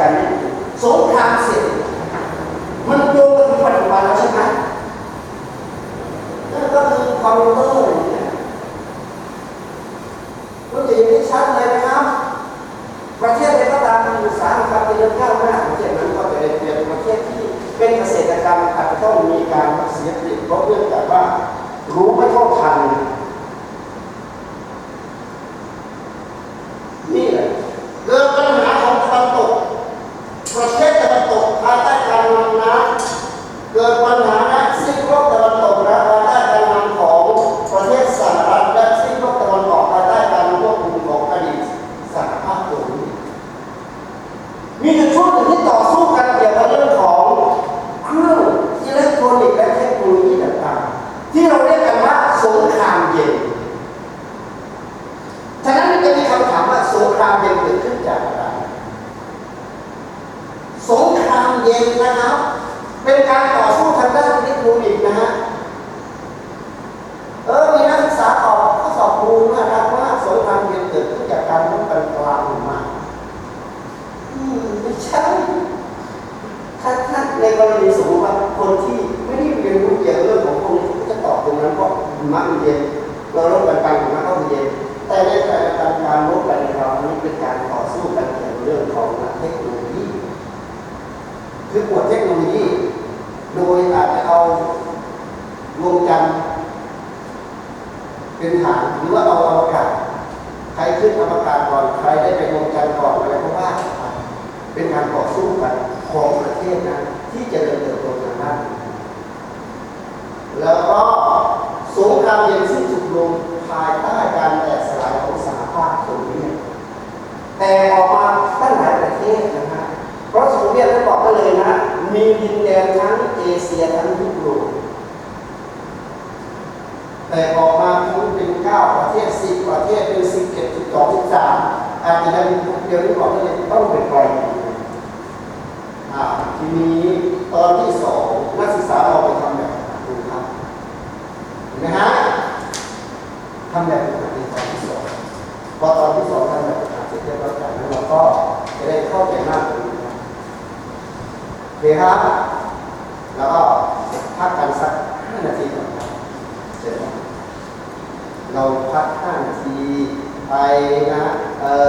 กันนี่สงครามเสร็จมันโยงมาถึงปัจจุบันแล้วใช่ไหมนั่นก็คือคอมพิวเตอร์อย่างเงี้ยมันจะเห็นได้ชัดเลยนะครับ ประเทศใดก็ตามมีอุตสาหกรรมเจริญก้าวหน้าประเทศนั้นก็จะเป็นประเทศที่เป็นเกษตรกรรมอาจจะต้องมีการเสียเปรียบเพราะเนื่องจากว่ารู้ไม่เท่าทันแหละเกิดปัญหาของตะวันตก ประเทศตะวันตกภายใต้การนำน้ำเกิดปัญหาและซีกโลกตะวันตกและภายใต้การนำของประเทศสหรัฐและซีกโลกตะวันออกภายใต้การควบคุมของอดีตสหภาพโซเวียตมีอยู่ช่วงหนึ่งที่ต่อสู้กันเกี่ยวกับเรื่องของเครื่องอิเล็กทรอนิกส์และเทคโนโลยีต่างๆ ที่เราเรียกกันว่าส งครามเย็นฉะนั้นจะมีคำถามว่าสงครามเย็นเกิดขึ้นจากอะไร สงครามเย็นนะครับ เป็นการต่อสู้ทางด้านเทคโนโลยีนะฮะ เออ มีนักศึกษาตอบข้อสอบครูนะครับว่าสงครามเย็นเกิดขึ้นจากการรบกันกลางมะอืมไม่ใช่ถ้าถ้าในกรณีสมม นั้นเพราะหิมะมันเย็นเรารบกันกลางหิมะก็มันเย็นแต่ในขณะเดียกันการรบกันในเรานี้เป็นการต่อสู้กันเกี่ยวกับเรื่องของเทคโนโลยีคือปวดเทคโนโลยีโดยอาจจะเอาดวงจันทร์เป็นฐานหรือว่าเอาอวกาศใครขึ้นอวกาศก่อนใครได้ไปดวงจันทร์ก่อนอะไรก็ว่าเป็นการต่อสู้กันของประเทศนั้นที่จะเดินเติบโตทางด้านนี้แล้วก็ สงครามเย็นสิ้นสุดลงภายใต้การแตกสลายของสหภาพโซเวียตแต่ออกมาตั้งหลายประเทศนะฮะเพราะโซเวียตได้บอกได้เลยนะ มีดินแดนทั้งเอเชียทั้งยุโรปแต่ออกมาทั้งเป็นเก้าประเทศสิบประเทศเป็นสิบเอ็ดสิบสองสิบสามอาจจะได้เดียวนี้บอกได้เลยต้องเป็นไปอ่าทีนี้ตอนที่สองนักศึกษาเราไปทำแบบดูครับเห็นไหมฮะ ทำแบบฝึกหัดในตอนที่สองพอตอนที่สองทำแบบฝึกหัดเสร็จเรียบร้อยแล้วเราก็จะได้เข้าใจมากขึ้นนะเคครับแล้วก็พักกันสักห้านาทีก่อนครับเสร็จแล้วเราพักห้านาทีไปนะเอ่อ